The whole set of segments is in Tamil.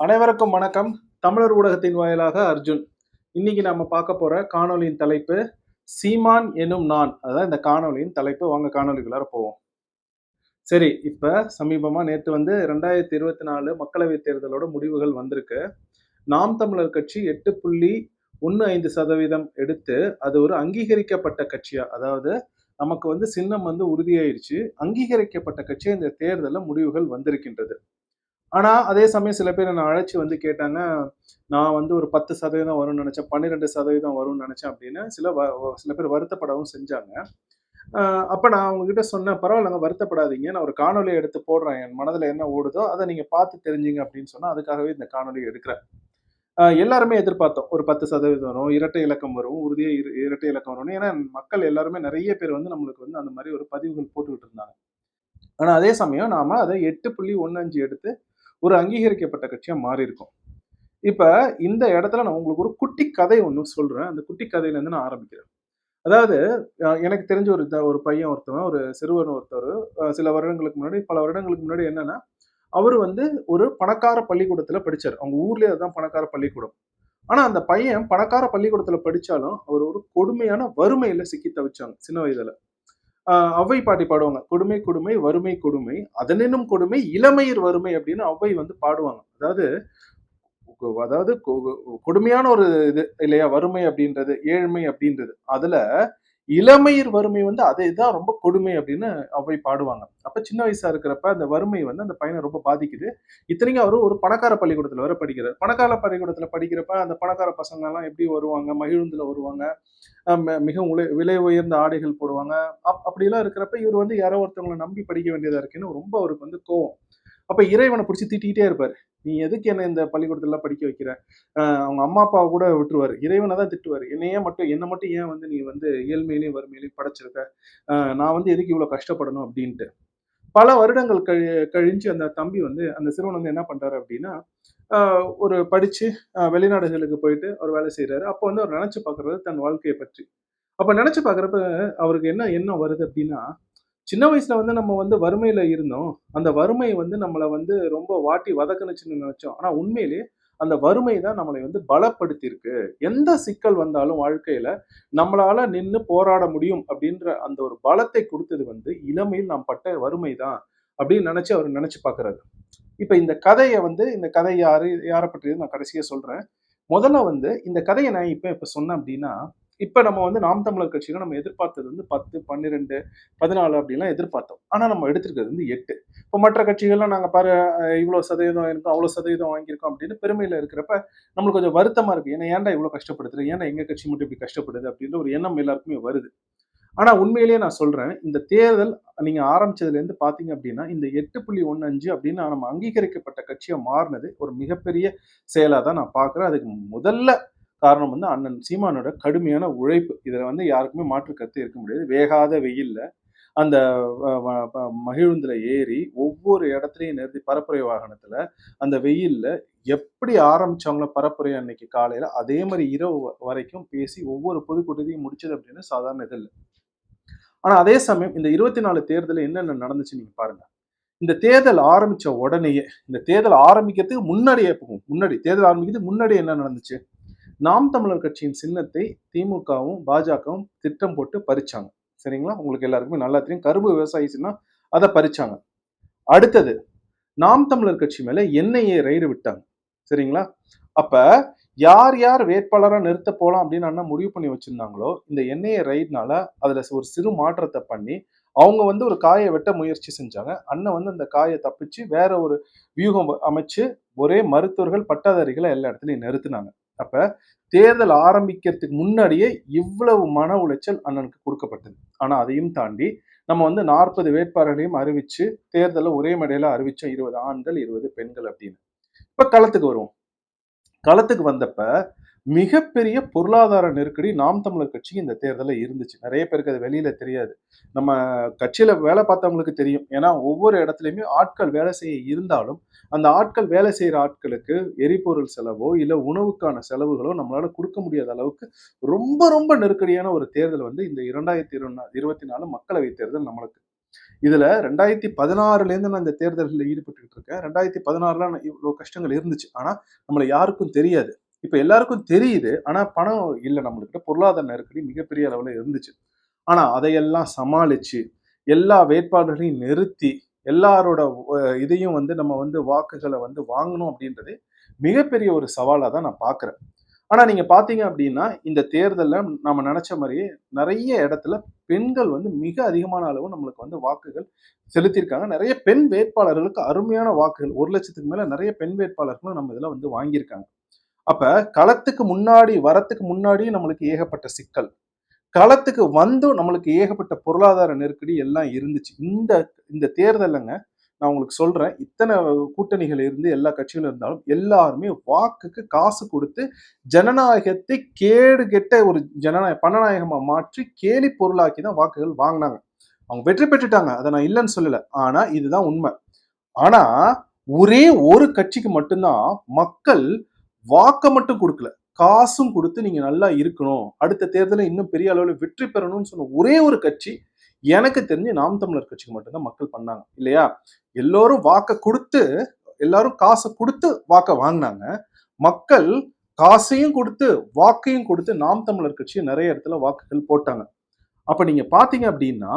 அனைவருக்கும் வணக்கம். தமிழர் ஊடகத்தின் வாயிலாக அர்ஜுன். இன்னைக்கு நம்ம பார்க்க போற காணொளியின் தலைப்பு சீமான் எனும் நான். அதான் இந்த காணொளியின் தலைப்பு. வாங்க காணொலிக்குள்ளார போவோம். சரி இப்ப சமீபமா நேற்று வந்து ரெண்டாயிரத்தி இருபத்தி நாலு மக்களவைத் தேர்தலோட முடிவுகள் வந்திருக்கு. நாம் தமிழர் கட்சி எட்டு புள்ளி ஒன்று ஐந்து சதவீதம் எடுத்து அது ஒரு அங்கீகரிக்கப்பட்ட கட்சியா? அதாவது நமக்கு வந்து சின்னம் வந்து உறுதியாயிடுச்சு அங்கீகரிக்கப்பட்ட கட்சி இந்த தேர்தலில் முடிவுகள் வந்திருக்கின்றது. ஆனால் அதே சமயம் சில பேர் என்னை அழைச்சி வந்து கேட்டாங்க நான் வந்து ஒரு பத்து சதவீதம் வரும்னு நினச்சேன் பன்னிரெண்டு சதவீதம் வரும்னு நினச்சேன் அப்படின்னு. சில வ- சில பேர் வருத்தப்படவும் செஞ்சாங்க. அப்போ நான் அவங்ககிட்ட சொன்னேன் பரவாயில்லங்க வருத்தப்படாதீங்க. நான் ஒரு காணொலியை எடுத்து போடுறேன். என் மனதில் என்ன ஓடுதோ அதை நீங்கள் பார்த்து தெரிஞ்சுங்க அப்படின்னு சொன்னால் அதுக்காகவே இந்த காணொலியை எடுக்கிறேன். எல்லாருமே எதிர்பார்த்தோம் ஒரு பத்து சதவீதம் வரும் இரட்டை இலக்கம் வரும் உறுதியாக இரு- இரட்டை இலக்கம் வரும் ஏன்னா மக்கள் எல்லாருமே நிறைய பேர் வந்து நம்மளுக்கு வந்து அந்த மாதிரி ஒரு பதிவுகள் போட்டுக்கிட்டு இருந்தாங்க. ஆனால் அதே சமயம் நாம் அதை எட்டு புள்ளி ஒன்று அஞ்சு எடுத்து ஒரு அங்கீகரிக்கப்பட்ட கட்சியாக மாறி இப்போ இந்த இடத்துல நான் உங்களுக்கு ஒரு குட்டி கதை ஒன்று சொல்கிறேன் அந்த குட்டி கதையிலேருந்து நான் ஆரம்பிக்கிறேன். அதாவது எனக்கு தெரிஞ்ச ஒரு த- ஒரு பையன் ஒருத்தவன் ஒரு சிறுவன் ஒருத்தர் சில வருடங்களுக்கு முன்னாடி பல வருடங்களுக்கு முன்னாடி என்னன்னா அவர் வந்து ஒரு பணக்கார பள்ளிக்கூடத்தில் படித்தார் அவங்க ஊர்லேயே அதுதான் பணக்கார பள்ளிக்கூடம். ஆனால் அந்த பையன் பணக்கார பள்ளிக்கூடத்தில் படித்தாலும் அவர் ஒரு கொடுமையான வறுமையில் சிக்கி தவிச்சாங்க சின்ன வயதில். அவ்வை ஔவை பாட்டி பாடுவாங்க. கொடுமை கொடுமை வறுமை கொடுமை. அதனினும் கொடுமை இளமையர் வறுமை அப்படின்னு ஔவை வந்து பாடுவாங்க. அதாவது அதாவது கொ- கொடுமையான ஒரு இது இல்லையா? வறுமை அப்படின்றது ஏழ்மை அப்படின்றது. அதுல இளமையர் வறுமை வந்து அதை தான் ரொம்ப கொடுமை அப்படின்னு அவை பாடுவாங்க. அப்ப சின்ன வயசா இருக்கிறப்ப அந்த வறுமை வந்து அந்த பையனை ரொம்ப பாதிக்குது. இத்தனைக்கும் அவரு ஒரு பணக்கார பள்ளிக்கூடத்துல வர படிக்கிறார். பணக்கார பள்ளிக்கூடத்துல படிக்கிறப்ப அந்த பணக்கார பசங்க எல்லாம் எப்படி வருவாங்க? மகிழுந்துல வருவாங்க. மிகவும் மிக உலை விலை உயர்ந்த ஆடைகள் போடுவாங்க. அப் அப்படிலாம் இருக்கிறப்ப இவர் வந்து யாரோ ஒருத்தவங்களை நம்பி படிக்க வேண்டியதா இருக்குன்னு ரொம்ப அவருக்கு வந்து கோவம். அப்ப இறைவனை பிடிச்சி திட்டிகிட்டே இருப்பார். நீ எதுக்கு என்ன இந்த பள்ளிக்கூடத்துல படிக்க வைக்கிற? அஹ் அவங்க அம்மா அப்பாவை கூட விட்டுருவாரு. இறைவனை தான் திட்டுவாரு. என்னையே மட்டும் என்ன மட்டும் ஏன் வந்து நீ வந்து இயல்மையிலையும் வறுமையிலையும் படைச்சிருக்க? அஹ் நான் வந்து எதுக்கு இவ்வளவு கஷ்டப்படணும்? அப்படின்ட்டு. பல வருடங்கள் கழி கழிஞ்சு அந்த தம்பி வந்து அந்த சிறுவன் வந்து என்ன பண்றாரு அப்படின்னா ஆஹ் ஒரு படிச்சு வெளிநாடுகளுக்கு போயிட்டு அவர் வேலை செய்கிறாரு அப்போ வந்து அவர் நினைச்சு பார்க்கறது தன் வாழ்க்கையை பற்றி. அப்ப நினைச்சு பார்க்குறப்ப அவருக்கு என்ன எண்ணம் வருது அப்படின்னா சின்ன வயசுல வந்து நம்ம வந்து வறுமையில இருந்தோம். அந்த வறுமை வந்து நம்மளை வந்து ரொம்ப வாட்டி வதக்குனுச்சுன்னு நினைச்சோம். ஆனா உண்மையிலேயே அந்த வறுமை தான் நம்மளை வந்து பலப்படுத்தியிருக்கு. எந்த சிக்கல் வந்தாலும் வாழ்க்கையில நம்மளால நின்று போராட முடியும் அப்படின்ற அந்த ஒரு பலத்தை கொடுத்தது வந்து இளமையில் நாம் பட்ட வறுமை தான் அப்படின்னு நினைச்சு அவர் நினைச்சு பார்க்கறாரு. இப்ப இந்த கதையை வந்து இந்த கதை யாரு யாரை பற்றியது நான் கடைசியா சொல்றேன். முதல்ல வந்து இந்த கதையை நான் இப்ப இப்ப சொன்னேன் அப்படின்னா இப்போ நம்ம வந்து நாம் தமிழர் கட்சியில் நம்ம எதிர்பார்த்தது வந்து பத்து பன்னிரெண்டு பதினாலு அப்படிலாம் எதிர்பார்த்தோம். ஆனால் நம்ம எடுத்திருக்கிறது வந்து எட்டு. இப்போ மற்ற கட்சிகள்லாம் நாங்கள் பாரு இவ்வளோ சதவீதம் இருக்கோம் அவ்வளோ சதவீதம் வாங்கியிருக்கோம் அப்படின்னு பெருமையில் இருக்கிறப்ப நம்மளுக்கு கொஞ்சம் வருத்தமாக இருக்குது ஏன்னா ஏன்டா இவ்வளோ கஷ்டப்படுத்துறது ஏன்டா எங்கள் கட்சி மட்டும் இப்படி கஷ்டப்படுது? அப்படின்ற ஒரு எண்ணம் எல்லாருக்குமே வருது. ஆனால் உண்மையிலேயே நான் சொல்கிறேன் இந்த தேர்தல் நீங்கள் ஆரம்பித்ததுலேருந்து பார்த்தீங்க அப்படின்னா இந்த எட்டு புள்ளி ஒன்று அஞ்சு அப்படின்னு நம்ம அங்கீகரிக்கப்பட்ட கட்சியாக மாறினது ஒரு மிகப்பெரிய செயலாக தான் நான் பார்க்குறேன் அதுக்கு முதல்ல காரணம் வந்து அண்ணன் சீமானோட கடுமையான உழைப்பு. இதில் வந்து யாருக்குமே மாற்று கருத்து இருக்க முடியாது. வேகாத வெயிலில் அந்த மகிழுந்தில் ஏறி ஒவ்வொரு இடத்துலையும் நிறுத்தி பரப்புரை வாகனத்தில் அந்த வெயில்ல எப்படி ஆரம்பிச்சாங்களோ பரப்புரை அன்னைக்கு காலையில் அதே மாதிரி இரவு வ- வரைக்கும் பேசி ஒவ்வொரு பொதுக்கூட்டத்தையும் முடிச்சது அப்படின்னு சாதாரண இது இல்லை. ஆனால் அதே சமயம் இந்த இருபத்தி நாலு தேர்தல் என்னென்ன நடந்துச்சு நீங்கள் பாருங்கள் இந்த தேர்தல் ஆரம்பித்த உடனேயே இந்த தேர்தல் ஆரம்பிக்கிறதுக்கு முன்னாடியே போகும். முன்னாடி தேர்தல் ஆரம்பிக்கிறதுக்கு முன்னாடி என்ன நடந்துச்சு? நாம் தமிழர் கட்சியின் சின்னத்தை திமுகவும் பாஜகவும் திட்டம் போட்டு பறிச்சாங்க. சரிங்களா? உங்களுக்கு எல்லாருக்குமே நல்லா தெரியும். கரும்பு விவசாயி அதை பறிச்சாங்க. அடுத்தது நாம் தமிழர் கட்சி மேல என்ஐஏ ரயிறு விட்டாங்க. சரிங்களா? அப்ப யார் யார் வேட்பாளரா நிறுத்த போலாம் அப்படின்னு அண்ணா முடிவு பண்ணி வச்சிருந்தாங்களோ இந்த என்ஐஏ ரைட்னால அதுல ஒரு சிறு மாற்றத்தை பண்ணி அவங்க வந்து ஒரு காயை வெட்ட முயற்சி செஞ்சாங்க. அண்ணன் வந்து அந்த காயை தப்பிச்சு வேற ஒரு வியூகம் அமைச்சு ஒரே மருத்துவர்கள் பட்டாதாரிகளை எல்லா இடத்துலையும் நிறுத்தினாங்க. அப்ப தேர்தல் ஆரம்பிக்கிறதுக்கு முன்னாடியே இவ்வளவு மன உளைச்சல் அண்ணனுக்கு கொடுக்கப்பட்டது. ஆனா அதையும் தாண்டி நம்ம வந்து நாற்பது வேட்பாளர்களையும் அறிவிச்சு தேர்தலை ஒரே மேடையில அறிவிச்சோம் இருபது ஆண்கள் இருபது பெண்கள் அப்படின்னு. இப்ப களத்துக்கு வருவோம். களத்துக்கு வந்தப்ப மிகப்பெரிய பொருளாதார நெருக்கடி நாம் தமிழர் கட்சிக்கு இந்த தேர்தலில் இருந்துச்சு. நிறைய பேருக்கு அது வெளியில தெரியாது. நம்ம கட்சியில வேலை பார்த்தவங்களுக்கு தெரியும். ஏன்னா ஒவ்வொரு இடத்துலையுமே ஆட்கள் வேலை செய்ய இருந்தாலும் அந்த ஆட்கள் வேலை செய்யற ஆட்களுக்கு எரிபொருள் செலவோ இல்ல உணவுக்கான செலவுகளோ நம்மளால கொடுக்க முடியாத அளவுக்கு ரொம்ப ரொம்ப நெருக்கடியான ஒரு தேர்தல் வந்து இந்த இரண்டாயிரத்தி இருபத்தி நாலு மக்களவை தேர்தல் நம்மளுக்கு. இதுல ரெண்டாயிரத்தி பதினாறுல இருந்து நான் இந்த தேர்தலில் ஈடுபட்டுக்கிட்டு இருக்கேன். ரெண்டாயிரத்தி பதினாறுல இவ்வளோ இவ்வளவு கஷ்டங்கள் இருந்துச்சு. ஆனா நம்மளை யாருக்கும் தெரியாது. இப்போ எல்லாருக்கும் தெரியுது. ஆனால் பணம் இல்லை நம்மளுக்கிட்ட பொருளாதார நெருக்கடி மிகப்பெரிய அளவில் இருந்துச்சு. ஆனால் அதையெல்லாம் சமாளித்து எல்லா வேட்பாளர்களையும் நிறுத்தி எல்லாரோட இதையும் வந்து நம்ம வந்து வாக்குகளை வந்து வாங்கணும் அப்படின்றது மிகப்பெரிய ஒரு சவாலாக தான் நான் பார்க்குறேன் ஆனால் நீங்கள் பார்த்தீங்க அப்படின்னா இந்த தேர்தலில் நம்ம நினச்ச மாதிரியே நிறைய இடத்துல பெண்கள் வந்து மிக அதிகமான அளவு நம்மளுக்கு வந்து வாக்குகள் செலுத்தியிருக்காங்க. நிறைய பெண் வேட்பாளர்களுக்கு அருமையான வாக்குகள் ஒரு லட்சத்துக்கு மேலே நிறைய பெண் வேட்பாளர்களும் நம்ம இதில் வந்து வாங்கியிருக்காங்க. அப்ப களத்துக்கு முன்னாடி வரத்துக்கு முன்னாடி நம்மளுக்கு ஏகப்பட்ட சிக்கல். களத்துக்கு வந்தும் நம்மளுக்கு ஏகப்பட்ட பொருளாதார நெருக்கடி எல்லாம் இருந்துச்சு. இந்த இந்த தேர்தலுங்க நான் உங்களுக்கு சொல்றேன். இத்தனை கூட்டணிகள் இருந்து எல்லா கட்சிகளும் இருந்தாலும் எல்லாருமே வாக்குக்கு காசு கொடுத்து ஜனநாயகத்தை கேடு கெட்ட ஒரு ஜனநாயக பணநாயகமா மாற்றி கேலி பொருளாக்கி தான் வாக்குகள் வாங்கினாங்க. அவங்க வெற்றி பெற்றுட்டாங்க. அதை நான் இல்லைன்னு சொல்லல. ஆனா இதுதான் உண்மை. ஆனா ஒரே ஒரு கட்சிக்கு மட்டும்தான் மக்கள் வாக்க மட்டும் கொடுக்கல. காசும் கொடுத்து நீங்க நல்லா இருக்கணும். அடுத்த தேர்தலில் இன்னும் பெரிய அளவில் வெற்றி பெறணும்னு சொன்ன ஒரே ஒரு கட்சி எனக்கு தெரிஞ்சு நாம் தமிழர் கட்சிக்கு மட்டும்தான் மக்கள் பண்ணாங்க. இல்லையா? எல்லோரும் வாக்க கொடுத்து எல்லாரும் காசை கொடுத்து வாக்க வாங்கினாங்க. மக்கள் காசையும் கொடுத்து வாக்கையும் கொடுத்து நாம் தமிழர் கட்சி நிறைய இடத்துல வாக்குகள் போட்டாங்க. அப்ப நீங்க பாத்தீங்க அப்படின்னா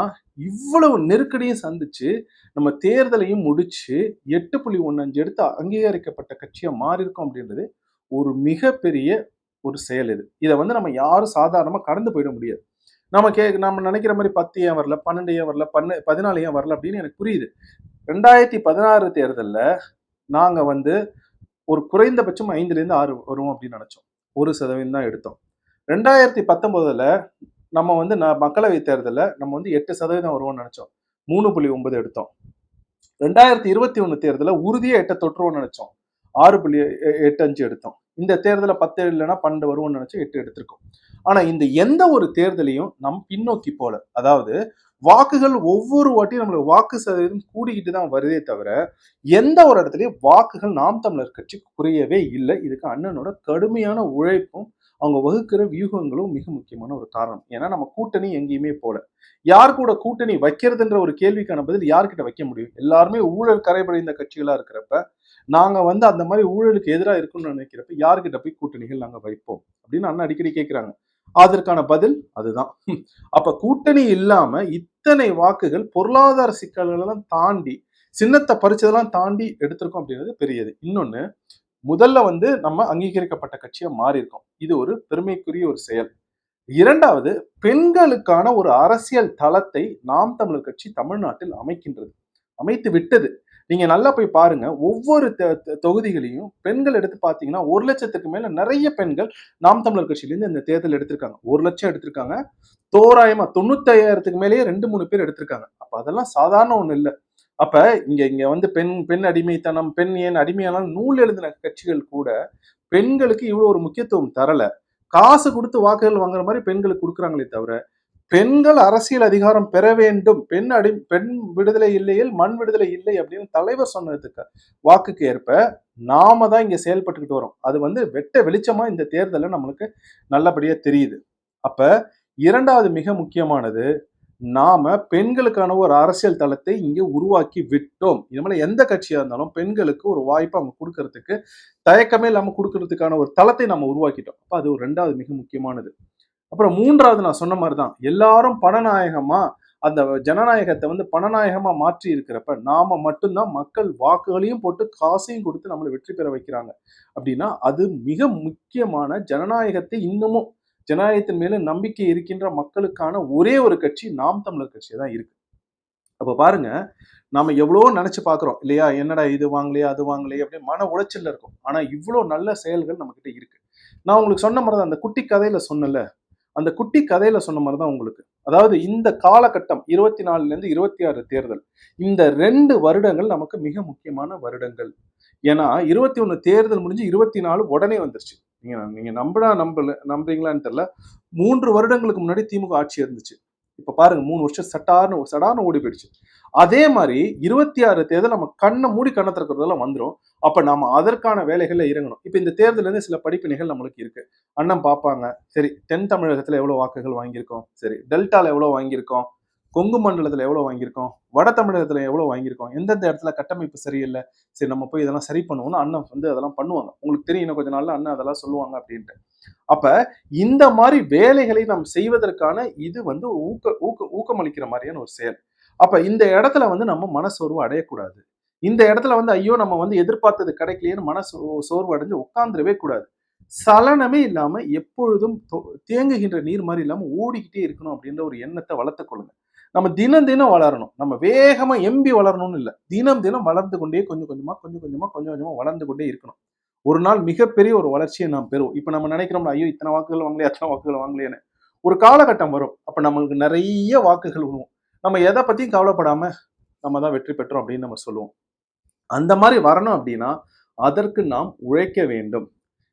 இவ்வளவு நெருக்கடியும் சந்திச்சு நம்ம தேர்தலையும் முடிச்சு எட்டு புள்ளி ஒன்று அஞ்சு எடுத்து அங்கீகரிக்கப்பட்ட கட்சியா மாறி இருக்கோம் அப்படின்றது ஒரு மிகப்பெரிய ஒரு செயல் இது. இதை வந்து நம்ம யாரும் சாதாரணமாக கடந்து போயிட முடியாது. நம்ம கே நம்ம நினைக்கிற மாதிரி பத்து ஏன் வரல பன்னெண்டு ஏன் வரல பன்னு பதினாலு ஏன் வரல அப்படின்னு எனக்கு புரியுது. ரெண்டாயிரத்தி பதினாறு தேர்தலில் நாங்கள் வந்து ஒரு குறைந்தபட்சம் ஐந்துலேருந்து ஆறு வருவோம் அப்படின்னு நினச்சோம். ஒரு சதவீதம் தான் எடுத்தோம். ரெண்டாயிரத்தி பத்தொம்போதில் நம்ம வந்து ந- மக்களவை தேர்தலில் நம்ம வந்து எட்டு சதவீதம் வருவோம்னு நினச்சோம். மூணு புள்ளி ஒன்பது எடுத்தோம். ரெண்டாயிரத்தி இருபத்தி ஒன்று தேர்தலில் உறுதியாக எட்ட தொற்றுவோம்னு நினச்சோம். ஆறு புள்ளி எ- எட்டு அஞ்சு எடுத்தோம். இந்த தேர்தலில் பத்து இல்லைன்னா பன்னெண்டு வருவோம்னு நினச்சி எட்டு எடுத்திருக்கோம். ஆனால் இந்த எந்த ஒரு தேர்தலையும் நம் பின்னோக்கி போல அதாவது வாக்குகள் ஒவ்வொரு வாட்டியும் நம்மளுக்கு வாக்கு சதவீதம் கூடிக்கிட்டு தான் வருதே தவிர எந்த ஒரு இடத்துலையும் வாக்குகள் நாம் தமிழர் கட்சி குறையவே இல்லை. இதுக்கு அண்ணனோட கடுமையான உழைப்பும் அவங்க வகுக்கிற வியூகங்களும் மிக முக்கியமான ஒரு காரணம். ஏன்னா நம்ம கூட்டணி எங்கேயுமே போல. யார் கூட கூட்டணி வைக்கிறதுன்ற ஒரு கேள்விக்கான பதில் யார்கிட்ட வைக்க முடியும்? எல்லாருமே ஊழல் கரைபடைந்த கட்சிகளா இருக்கிறப்ப நாங்க வந்து அந்த மாதிரி ஊழலுக்கு எதிராக இருக்கணும்னு நினைக்கிறப்ப யார்கிட்ட போய் கூட்டணிகள் நாங்க வைப்போம்? அப்படின்னு அண்ணன் அடிக்கடி கேட்கிறாங்க அதற்கான பதில் அதுதான். அப்ப கூட்டணி இல்லாம இத்தனை வாக்குகள் பொருளாதார சிக்கல்களெல்லாம் தாண்டி சின்னத்தை பறிச்சதெல்லாம் தாண்டி எடுத்திருக்கோம் அப்படின்றது பெரியது. இன்னொன்னு முதல்ல வந்து நம்ம அங்கீகரிக்கப்பட்ட கட்சியாக மாறி இருக்கோம் இது ஒரு பெருமைக்குரிய ஒரு செயல். இரண்டாவது பெண்களுக்கான ஒரு அரசியல் தளத்தை நாம் தமிழர் கட்சி தமிழ்நாட்டில் அமைக்கின்றது. அமைத்து விட்டது. நீங்க நல்லா போய் பாருங்க ஒவ்வொரு தொகுதிகளையும் பெண்கள் எடுத்து பார்த்தீங்கன்னா ஒரு லட்சத்துக்கு மேல நிறைய பெண்கள் நாம் தமிழர் கட்சியிலேருந்து இந்த தேர்தல் எடுத்திருக்காங்க. ஒரு லட்சம் எடுத்திருக்காங்க. தோராயமா தொண்ணூத்தையாயிரத்துக்கு மேலேயே ரெண்டு மூணு பேர் எடுத்திருக்காங்க. அப்ப அதெல்லாம் சாதாரண ஒண்ணு இல்லை. அப்ப இங்க இங்க வந்து பெண் பெண் அடிமைத்தனம் பெண் ஏன் அடிமையானால் நூல் எழுதின கட்சிகள் கூட பெண்களுக்கு இவ்வளவு ஒரு முக்கியத்துவம் தரல. காசு கொடுத்து வாக்குகள் வாங்குற மாதிரி பெண்களுக்கு கொடுக்குறாங்களே தவிர பெண்கள் அரசியல் அதிகாரம் பெற வேண்டும். பெண் அடி பெண் விடுதலை இல்லையில் மண் விடுதலை இல்லை அப்படின்னு தலைவர் சொன்னதுக்கு வாக்குக்கு ஏற்ப நாம தான் இங்க செயல்பட்டுக்கிட்டு வரோம். அது வந்து வெட்ட வெளிச்சமா இந்த தேர்தலில் நம்மளுக்கு நல்லபடியா தெரியுது. அப்ப இரண்டாவது மிக முக்கியமானது நாம பெண்களுக்கான ஒரு அரசியல் தளத்தை இங்கே உருவாக்கி விட்டோம். இனிமேல் எந்த கட்சியா இருந்தாலும் பெண்களுக்கு ஒரு வாய்ப்பை அவங்க கொடுக்கறதுக்கு தயக்கமே இல்லாம கொடுக்கறதுக்கான ஒரு தளத்தை நம்ம உருவாக்கிட்டோம். அப்ப அது ஒரு ரெண்டாவது மிக முக்கியமானது. அப்புறம் மூன்றாவது நான் சொன்ன மாதிரி தான் எல்லாரும் பணநாயகமா அந்த ஜனநாயகத்தை வந்து பணநாயகமா மாற்றி இருக்கிறப்ப நாம மட்டும்தான் மக்கள் வாக்குகளையும் போட்டு காசையும் கொடுத்து நம்மளை வெற்றி பெற வைக்கிறாங்க. அப்படின்னா அது மிக முக்கியமான ஜனநாயகத்தை இன்னமும் ஜனநாயகத்தின் மேல நம்பிக்கை இருக்கின்ற மக்களுக்கான ஒரே ஒரு கட்சி நாம் தமிழர் கட்சி தான் இருக்கு. அப்ப பாருங்க நாம எவ்வளவோ நினைச்சு பாக்குறோம் இல்லையா? என்னடா இது வாங்கலையா அது வாங்கலையே அப்படின்னு மன உளைச்சல்ல இருக்கும். ஆனா இவ்வளோ நல்ல செயல்கள் நம்ம கிட்ட இருக்கு. நான் உங்களுக்கு சொன்ன மாதிரி தான் அந்த குட்டி கதையில சொன்னல அந்த குட்டி கதையில சொன்ன மாதிரி தான் உங்களுக்கு. அதாவது இந்த காலகட்டம் இருபத்தி நாலுல இருந்து இருபத்தி ஆறு தேர்தல் இந்த ரெண்டு வருடங்கள் நமக்கு மிக முக்கியமான வருடங்கள். ஏன்னா இருபத்தி ஒன்று தேர்தல் முடிஞ்சு இருபத்தி நாலு உடனே வந்துருச்சு. நீங்கள் நீங்கள் நம்பினா நம்பல நம்புறீங்களான்னு தெரில மூன்று வருடங்களுக்கு முன்னாடி திமுக ஆட்சி இருந்துச்சு. இப்போ பாருங்க மூணு வருஷம் சட்டார்னு சடார்னு ஓடி போயிடுச்சு. அதே மாதிரி இருபத்தி ஆறு தேர்தல் நம்ம கண்ணை மூடி கண்ணை திறக்கிறதெல்லாம் வந்துடும் அப்போ நாம் அதற்கான வேலைகளில் இறங்கணும். இப்போ இந்த தேர்தலேருந்து சில படிப்பினைகள் நம்மளுக்கு இருக்கு. அண்ணன் பார்ப்பாங்க சரி தென் தமிழகத்தில் எவ்வளோ வாக்குகள் வாங்கியிருக்கோம்? சரி டெல்டாவில் எவ்வளோ வாங்கியிருக்கோம்? கொங்கு மண்டலத்தில் எவ்வளோ வாங்கியிருக்கோம்? வட தமிழகத்தில் எவ்வளோ வாங்கியிருக்கோம்? எந்தெந்த இடத்துல கட்டமைப்பு சரியில்லை? சரி நம்ம போய் இதெல்லாம் சரி பண்ணுவோம்னு அண்ணன் வந்து அதெல்லாம் பண்ணுவாங்க. உங்களுக்கு தெரியும் இன்னும் கொஞ்ச நாள்ல அண்ணன் அதெல்லாம் சொல்லுவாங்க அப்படின்ட்டு. அப்ப இந்த மாதிரி வேலைகளை நாம் செய்வதற்கான இது வந்து ஊக்க ஊக்க ஊக்கமளிக்கிற மாதிரியான ஒரு செயல். அப்ப இந்த இடத்துல வந்து நம்ம மனசோர்வு அடையக்கூடாது. இந்த இடத்துல வந்து ஐயோ நம்ம வந்து எதிர்பார்த்தது கிடைக்கலையேன்னு மன சோர்வு அடைஞ்சு உட்காந்துடவே கூடாது. சலனமே இல்லாம எப்பொழுதும் தேங்குகின்ற நீர் மாதிரி இல்லாம ஓடிக்கிட்டே இருக்கணும் அப்படின்ற ஒரு எண்ணத்தை வளர்த்துக்கொள்ளுங்க நம்ம தினம் தினம் வளரணும். நம்ம வேகமாக எம்பி வளரணும்னு இல்லை. தினம் தினம் வளர்ந்து கொண்டே கொஞ்சம் கொஞ்சமாக கொஞ்சம் கொஞ்சமாக கொஞ்சம் கொஞ்சமாக வளர்ந்து கொண்டே இருக்கணும். ஒரு நாள் மிகப்பெரிய ஒரு வளர்ச்சியை நாம் பெறுவோம். இப்போ நம்ம நினைக்கிறோம்ல ஐயோ இத்தனை வாக்குகள் வாங்கலையே அத்தனை வாக்குகள் வாங்கலையேன்னு. ஒரு காலகட்டம் வரும். அப்போ நம்மளுக்கு நிறைய வாக்குகள் விழுவோம் நம்ம எதை பற்றியும் கவலைப்படாமல் நம்ம தான் வெற்றி பெற்றோம் அப்படின்னு நம்ம சொல்லுவோம். அந்த மாதிரி வரணும் அப்படின்னா அதற்கு நாம் உழைக்க வேண்டும்.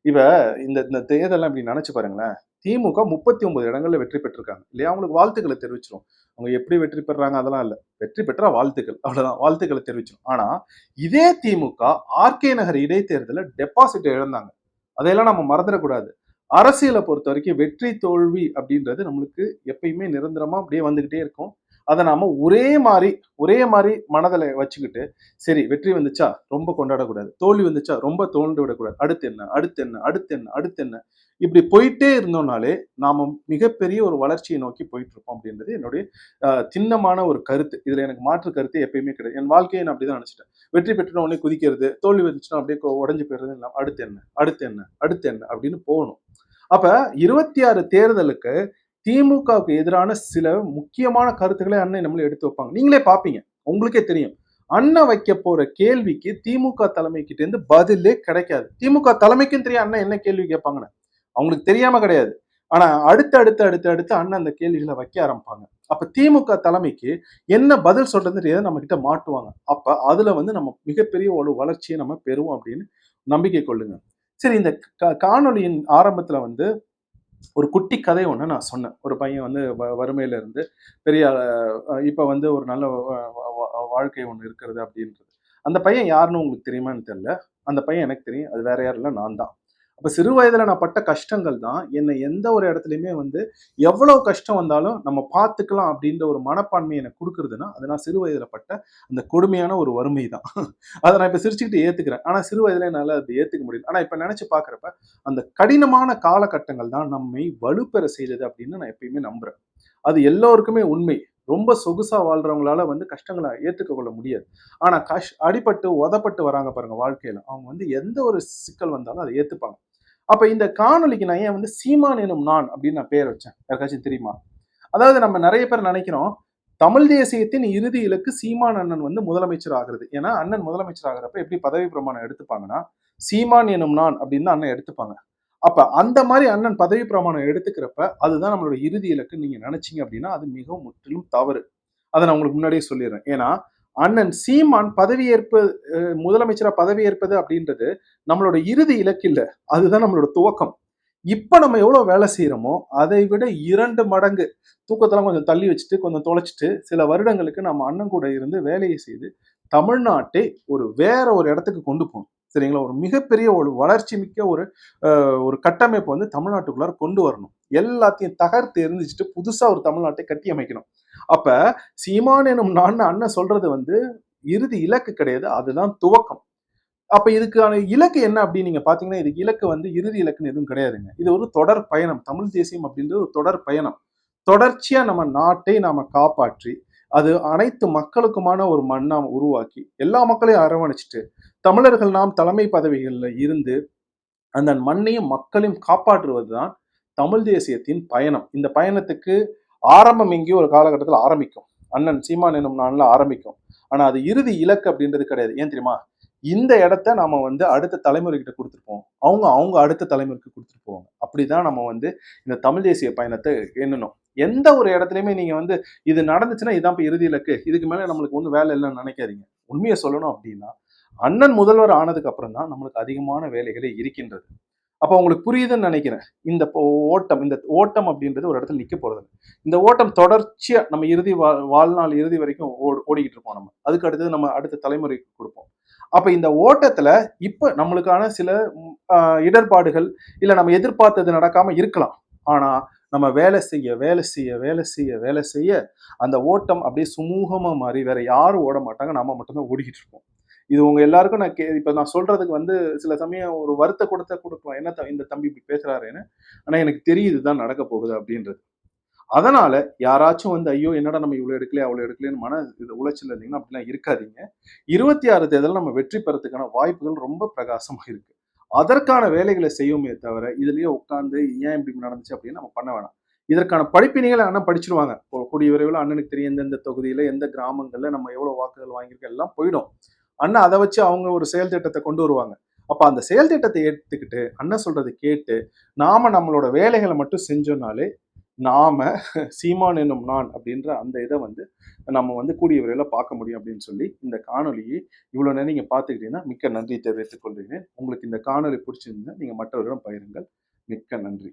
இப்போ இந்த இந்த தேர்தல் அப்படி நினச்சி பாருங்களேன். திமுக முப்பத்தி ஒன்பது இடங்களில் வெற்றி பெற்றிருக்காங்க. இல்லையா? அவங்களுக்கு வாழ்த்துக்களை தெரிவிச்சிரும். அவங்க எப்படி வெற்றி பெறாங்க? அதெல்லாம் இல்லை. வெற்றி பெற்றா வாழ்த்துக்கள். அவ்வளோதான் வாழ்த்துக்களை தெரிவிச்சிரும். ஆனால் இதே திமுக ஆர்கே நகர் இடைத்தேர்தலில் டெபாசிட் இழந்தாங்க. அதையெல்லாம் நம்ம மறந்துடக்கூடாது. அரசியலை பொறுத்த வரைக்கும் வெற்றி தோல்வி அப்படின்றது நம்மளுக்கு எப்பயுமே நிரந்தரமாக அப்படியே வந்துக்கிட்டே இருக்கும். அதை நாம ஒரே மாதிரி ஒரே மாதிரி மனதில் வச்சுக்கிட்டு சரி வெற்றி வந்துச்சா? ரொம்ப கொண்டாடக்கூடாது. தோல்வி வந்துச்சா? ரொம்ப தோண்டு விடக்கூடாது அடுத்து என்ன? அடுத்து என்ன? அடுத்து என்ன? அடுத்து என்ன? இப்படி போயிட்டே இருந்தோம்னாலே நாம் மிகப்பெரிய ஒரு வளர்ச்சியை நோக்கி போயிட்டு இருப்போம் அப்படின்றது என்னுடைய திண்ணமான ஒரு கருத்து. இதில் எனக்கு மாற்று கருத்து எப்பயுமே கிடையாது. என் வாழ்க்கையை நான் அப்படி தான் நினச்சிட்டேன். வெற்றி பெற்றுனா உடனே குதிக்கிறது தோல்வி வந்துச்சுன்னா அப்படியே உடஞ்சி போயிடுறது இல்லாமல் அடுத்து என்ன? அடுத்து என்ன? அடுத்து என்ன? அப்படின்னு போகணும். அப்போ இருபத்தி ஆறு தேர்தலுக்கு திமுகவுக்கு எதிரான சில முக்கியமான கருத்துக்களை அண்ணன் நம்மளே எடுத்து வைப்பாங்க. நீங்களே பார்ப்பீங்க உங்களுக்கே தெரியும். அண்ணன் வைக்க போற கேள்விக்கு திமுக தலைமைக்கிட்ட இருந்து பதிலே கிடைக்காது. திமுக தலைமைக்கும் தெரியும் அண்ணன் என்ன கேள்வி கேட்பாங்கன்னு. அவங்களுக்கு தெரியாம கிடையாது. ஆனா அடுத்து அடுத்து அடுத்து அடுத்து அண்ணன் அந்த கேள்விகளை வைக்க ஆரம்பிப்பாங்க. அப்ப திமுக தலைமைக்கு என்ன பதில் சொல்றது நம்ம கிட்ட மாட்டுவாங்க? அப்ப அதுல வந்து நம்ம மிகப்பெரிய ஒரு வளர்ச்சியை நம்ம பெறுவோம் அப்படின்னு நம்பிக்கை கொள்ளுங்க. சரி இந்த கா- காணொளியின் ஆரம்பத்துல வந்து ஒரு குட்டி கதை ஒன்று நான் சொன்னேன். ஒரு பையன் வந்து வ- வறுமையில இருந்து பெரிய இப்போ வந்து ஒரு நல்ல வாழ்க்கை ஒன்று இருக்கிறது அப்படின்றது. அந்த பையன் யாருன்னு உங்களுக்கு தெரியுமான்னு தெரியல. அந்த பையன் எனக்கு தெரியும். அது வேற யாரும் இல்லை நான் தான். அப்ப சிறு வயதுல நான் பட்ட கஷ்டங்கள் தான். என்னை எந்த ஒரு இடத்துலையுமே வந்து எவ்வளவு கஷ்டம் வந்தாலும் நம்ம பார்த்துக்கலாம் அப்படின்ற ஒரு மனப்பான்மை எனக்கு கொடுக்குறதுன்னா அது நான் சிறு வயதுல பட்ட அந்த கொடுமையான ஒரு வறுமை தான். அதை நான் இப்ப சிரிச்சுக்கிட்டு ஏத்துக்கிறேன். ஆனா சிறு வயதுல என்னால அது ஏத்துக்க முடியல. ஆனா இப்ப நினைச்சு பாக்குறப்ப அந்த கடினமான காலகட்டங்கள் தான் நம்மை வலுப்பெற செய்தது அப்படின்னு நான் எப்பயுமே நம்புறேன். அது எல்லோருக்குமே உண்மை. ரொம்ப சொகுசா வாழ்றவங்களால வந்து கஷ்டங்களை ஏத்துக்க கொள்ள முடியாது. ஆனா கஷ் அடிபட்டு உதப்பட்டு வராங்க பாருங்க வாழ்க்கையில. அவங்க வந்து எந்த ஒரு சிக்கல் வந்தாலும் அதை ஏத்துப்பாங்க. அப்ப இந்த காணொலிக்கு நான் ஏன் வந்து சீமான் எனும் நான் அப்படின்னு நான் பேர் வச்சேன். யாருக்காச்சும் தெரியுமா? அதாவது நம்ம நிறைய பேர் நினைக்கிறோம் தமிழ் தேசியத்தின் இறுதி இலக்கு சீமான் அண்ணன் வந்து முதலமைச்சர் ஆகிறது. ஏன்னா அண்ணன் முதலமைச்சர் ஆகிறப்ப எப்படி பதவி பிரமாணம் எடுத்துப்பாங்கன்னா சீமான் எனும் நான் அப்படின்னு தான் அண்ணன் எடுத்துப்பாங்க. அப்ப அந்த மாதிரி அண்ணன் பதவி பிரமாணம் எடுத்துக்கிறப்ப அதுதான் நம்மளோட இறுதி இலக்கு நீங்க நினைச்சீங்க அப்படின்னா அது மிகவும் முற்றிலும் தவறு. அதை நான் உங்களுக்கு முன்னாடியே சொல்லிடுறேன். ஏன்னா அண்ணன் சீமான் பதவியேற்பு முதலமைச்சராக பதவியேற்பது அப்படின்றது நம்மளோட இறுதி இலக்கு இல்லை. அதுதான் நம்மளோட துவக்கம். இப்போ நம்ம எவ்வளோ வேலை செய்கிறோமோ அதை விட இரண்டு மடங்கு தூக்கத்தெல்லாம் கொஞ்சம் தள்ளி வச்சுட்டு கொஞ்சம் தொலைச்சிட்டு சில வருடங்களுக்கு நம்ம அண்ணன் கூட இருந்து வேலையை செய்து தமிழ்நாட்டை ஒரு வேற ஒரு இடத்துக்கு கொண்டு போகணும். சரிங்களா? ஒரு மிகப்பெரிய ஒரு வளர்ச்சி மிக்க ஒரு ஒரு கட்டமைப்பு வந்து தமிழ்நாட்டுக்குள்ளார கொண்டு வரணும். எல்லாத்தையும் தகர்த்து எரிஞ்சிட்டு புதுசா ஒரு தமிழ்நாட்டை கட்டி அமைக்கணும். அப்ப சீமான் எனும் நான் அண்ணன் சொல்றது வந்து இறுதி இலக்கு கிடையாது அதுதான் துவக்கம். அப்ப இதுக்கான இலக்கு என்ன அப்படின்னு நீங்க பாத்தீங்கன்னா இதுக்கு இலக்கு வந்து இறுதி இலக்குன்னு எதுவும் கிடையாதுங்க. இது ஒரு தொடர் பயணம். தமிழ் தேசியம் அப்படின்றது ஒரு தொடர் பயணம். தொடர்ச்சியா நம்ம நாட்டை நாம காப்பாற்றி அது அனைத்து மக்களுக்குமான ஒரு மண்ணா உருவாக்கி எல்லா மக்களையும் அரவணைச்சிட்டு தமிழர்கள் நாம் தலைமை பதவிகளில் இருந்து அந்த மண்ணையும் மக்களையும் காப்பாற்றுவதுதான் தமிழ் தேசியத்தின் பயணம். இந்த பயணத்துக்கு ஆரம்பம் எங்கேயோ ஒரு காலகட்டத்தில் ஆரம்பிக்கும். அண்ணன் சீமான் என்னும் நாளில் ஆரம்பிக்கும். ஆனால் அது இறுதி இலக்கு அப்படின்றது கிடையாது. ஏன் தெரியுமா? இந்த இடத்த நாம் வந்து அடுத்த தலைமுறைகிட்ட கொடுத்துருப்போம் அவங்க அவங்க அடுத்த தலைமுறைக்கு கொடுத்துட்டு போவாங்க. அப்படிதான் நம்ம வந்து இந்த தமிழ் தேசிய பயணத்தை எண்ணணும். எந்த ஒரு இடத்துலையுமே நீங்கள் வந்து இது நடந்துச்சுன்னா இதான் இப்போ இறுதி இலக்கு. இதுக்கு மேலே நம்மளுக்கு ஒன்றும் வேலை இல்லைன்னு நினைக்காதீங்க. உண்மையை சொல்லணும் அப்படின்னா அண்ணன் முதல்வர் ஆனதுக்கு அப்புறம் தான் நம்மளுக்கு அதிகமான வேலைகளே இருக்கின்றது. அப்போ உங்களுக்கு புரியுதுன்னு நினைக்கிறேன். இந்த ஓட்டம் இந்த ஓட்டம் அப்படின்றது ஒரு இடத்துல நிற்க போகிறது இந்த ஓட்டம் தொடர்ச்சியாக நம்ம இறுதி வா- வாழ்நாள் இறுதி வரைக்கும் ஓடு ஓடிக்கிட்டு இருப்போம் நம்ம. அதுக்கு அடுத்தது நம்ம அடுத்த தலைமுறைக்கு கொடுப்போம். அப்போ இந்த ஓட்டத்தில் இப்போ நம்மளுக்கான சில இடர்பாடுகள் இல்லை நம்ம எதிர்பார்த்தது நடக்காமல் இருக்கலாம். ஆனால் நம்ம வேலை செய்ய வேலை செய்ய வேலை செய்ய வேலை செய்ய அந்த ஓட்டம் அப்படியே சுமூகமாக மாறி வேற யாரும் ஓட மாட்டாங்க. நம்ம மட்டும்தான் ஓடிக்கிட்டு இருப்போம். இது உங்க எல்லாருக்கும் நான் கே இப்ப நான் சொல்றதுக்கு வந்து சில சமயம் ஒரு வருத்த கொடுத்த கொடுக்கலாம் என்ன த- இந்த தம்பி இப்படி பேசுறாருன்னு ஆனா எனக்கு தெரியுது தான் நடக்க போகுது அப்படின்றது. அதனால யாராச்சும் வந்து ஐயோ என்னடா நம்ம இவ்வளவு எடுக்கலையே அவ்வளவு எடுக்கலைன்னு மன இது உளைச்சல் இருந்தீங்கன்னா அப்படிலாம் இருக்காதீங்க. இருபத்தி ஆறு தேர்தல் நம்ம வெற்றி பெறத்துக்கான வாய்ப்புகள் ரொம்ப பிரகாசமா இருக்கு. அதற்கான வேலைகளை செய்யுமே தவிர இதுலயே உட்காந்து ஏன் இப்படி நடந்துச்சு அப்படின்னு நம்ம பண்ண வேணாம். இதற்கான படிப்பினைகளை அண்ணன் படிச்சிருவாங்க. கூடிய விரைவில் அண்ணனுக்கு தெரியும் எந்தெந்த தொகுதியில எந்த கிராமங்கள்ல நம்ம எவ்வளவு வாக்குகள் வாங்கியிருக்கோம் எல்லாம் போயிடும். அண்ணா அதை வச்சு அவங்க ஒரு செயல் திட்டத்தை கொண்டு வருவாங்க. அப்ப அந்த செயல் திட்டத்தை ஏற்றுக்கிட்டு அண்ணன் சொல்றது கேட்டு நாம நம்மளோட வேலைகளை மட்டும் செஞ்சோம்னாலே நாம சீமான் என்னும் நான் அப்படின்ற அந்த இதை வந்து நம்ம வந்து கூடிய விரைவில் பார்க்க முடியும் அப்படின்னு சொல்லி இந்த காணொலியை இவ்வளோ நேரம் நீங்கள் பார்த்துக்கிட்டீங்கன்னா மிக்க நன்றி தெரிவித்துக் கொள்கிறேன். உங்களுக்கு இந்த காணொலி பிடிச்சிருந்தா நீங்கள் மற்றவர்களிடம் பயிருங்கள் மிக்க நன்றி.